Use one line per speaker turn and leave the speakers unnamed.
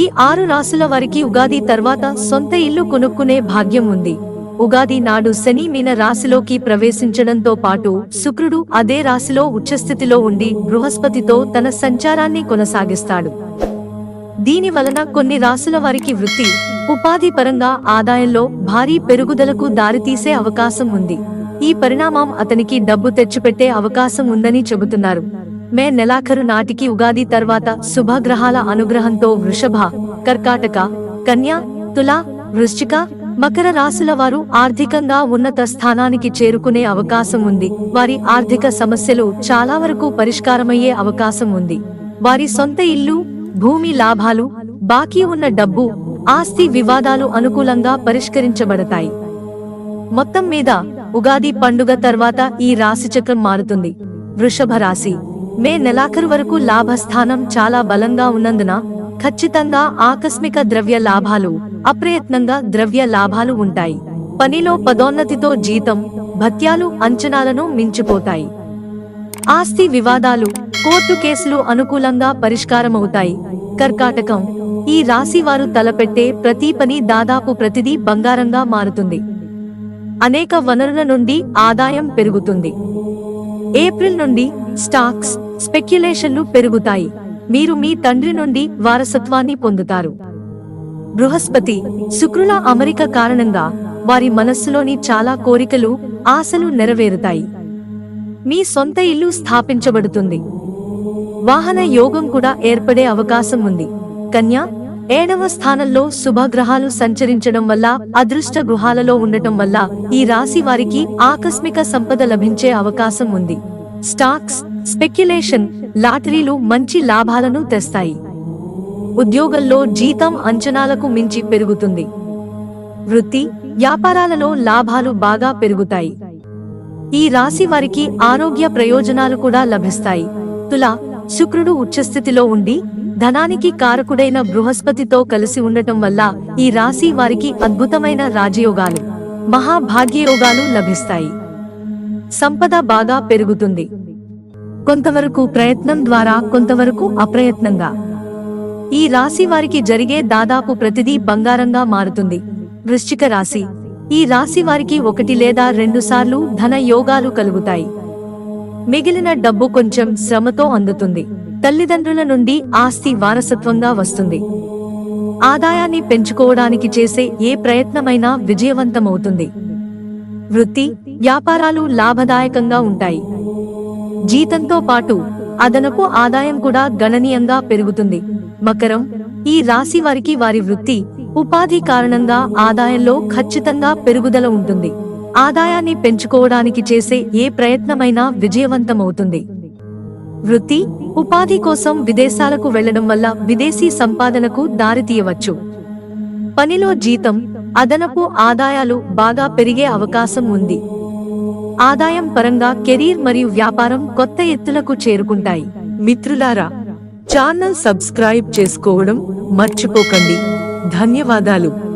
ఈ ఆరు రాసుల వారికి ఉగాది తర్వాత సొంత ఇల్లు కొనుక్కునే భాగ్యం ఉంది. ఉగాది నాడు శని మీన రాశిలోకి ప్రవేశించడంతో పాటు శుక్రుడు అదే రాశిలో ఉచ్చస్థితిలో ఉండి బృహస్పతితో తన సంచారాన్ని కొనసాగిస్తాడు. దీని వలన కొన్ని రాసుల వారికి వృత్తి ఉపాధి పరంగా ఆదాయంలో భారీ పెరుగుదలకు దారితీసే అవకాశం ఉంది. ఈ పరిణామం అతనికి డబ్బు తెచ్చిపెట్టే అవకాశం ఉందని చెబుతున్నారు. మే నెలాఖరు నాటికి ఉగాది తర్వాత శుభగ్రహాల అనుగ్రహంతో వృషభ కర్కాటక కన్య తుల వృశ్చిక మకర రాశుల వారు ఆర్థికంగా ఉన్నత స్థానానికి చేరుకునే అవకాశం ఉంది. వారి ఆర్థిక సమస్యలు చాలా వరకు పరిష్కారమయ్యే అవకాశం ఉంది. వారి సొంత ఇల్లు భూమి లాభాలు బాకీ ఉన్న డబ్బు ఆస్తి వివాదాలు అనుకూలంగా పరిష్కరించబడతాయి. మొత్తం మీద ఉగాది పండుగ తర్వాత ఈ రాశి చక్రం మారుతుంది. వృషభ రాశి మే నెలాఖరు వరకు లాభస్థానం చాలా బలంగా ఉన్నందున ఖచ్చితంగా ఆకస్మిక ద్రవ్య లాభాలు అప్రయత్నంగా ద్రవ్య లాభాలు ఉంటాయి. పనిలో పదోన్నతితో జీతం భత్యాలు అంచనాలను మించిపోతాయి. ఆస్తి వివాదాలు కోర్టు కేసులు అనుకూలంగా పరిష్కారమవుతాయి. కర్కాటకం ఈ రాశి వారు తలపెట్టే ప్రతి పని దాదాపు ప్రతిదీ బంగారంగా మారుతుంది. అనేక వనరుల నుండి ఆదాయం పెరుగుతుంది. ఏప్రిల్ నుండి స్టాక్స్ స్పెక్యులేషన్లు పెరుగుతాయి. మీరు మీ తండ్రి నుండి వారసత్వాన్ని పొందుతారు. బృహస్పతి శుక్రుల అమరిక కారణంగా వారి మనస్సులోని చాలా కోరికలు ఆశలు నెరవేరుతాయి. మీ సొంత ఇల్లు స్థాపించబడుతుంది. వాహన యోగం కూడా ఏర్పడే అవకాశం ఉంది. కన్యా ఏడవ స్థానంలో శుభగ్రహాలు సంచరించడం వల్ల అదృష్ట గృహాలలో ఉండటం వల్ల ఈ రాశి వారికి ఆకస్మిక సంపద లభించే అవకాశం ఉంది. స్టాక్స్ స్పెక్యులేషన్ లాటరీలు మంచి లాభాలను తెస్తాయి. ఉద్యోగంలో జీతం అంచనాలకు మించి పెరుగుతుంది. వృత్తి వ్యాపారాలలో లాభాలు బాగా పెరుగుతాయి. ఈ రాశి వారికి ఆరోగ్య ప్రయోజనాలు కూడా లభిస్తాయి. తుల శుక్రుడు ఉచ్చస్థితిలో ఉండి ధనానికి కారకుడైన బృహస్పతితో కలిసి ఉండటం వల్ల ఈ రాశి వారికి అద్భుతమైన రాజయోగాలు మహాభాగ్యయోగాలు లభిస్తాయి. సంపద బాగా పెరుగుతుంది. కొంతవరకు ప్రయత్నం ద్వారా కొంతవరకు అప్రయత్నంగా. ఈ రాశి వారికి జరిగే దాదాపు ప్రతిదీ బంగారంగా మారుతుంది. వృశ్చిక రాశి. ఈ రాశి వారికి ఒకటి లేదా రెండు సార్లు ధన యోగాలు కలుగుతాయి. మిగిలిన డబ్బు కొంచెం శ్రమతో అందుతుంది. తల్లిదండ్రుల నుండి ఆస్తి వారసత్వంగా వస్తుంది. ఆదాయాన్ని పెంచుకోవడానికి చేసే ఏ ప్రయత్నమైనా విజయవంతమవుతుంది. వృత్తి వ్యాపారాలు లాభదాయకంగా ఉంటాయి. జీతంతో పాటు అదనపు ఆదాయం కూడా గణనీయంగా పెరుగుతుంది. మకరం ఈ రాశి వారికి వారి వృత్తి ఉపాధి కారణంగా ఆదాయంలో ఖచ్చితంగా పెరుగుదల ఉంటుంది. ఆదాయాన్ని పెంచుకోవడానికి చేసే ఏ ప్రయత్నమైనా విజయవంతమవుతుంది. వృత్తి ఉపాధి కోసం విదేశాలకు వెళ్ళడం వల్ల విదేశీ సంపాదనకు దారితీయవచ్చు పనిలో జీతం అదనపు ఆదాయాలు బాగా పెరిగే అవకాశం ఉంది. ఆదాయం పరంగా కెరీర్ మరియు వ్యాపారం కొత్త ఎత్తులకు చేరుకుంటాయి. మిత్రులారా ఛానల్ సబ్స్క్రైబ్ చేసుకోవడం మర్చిపోకండి. ధన్యవాదాలు.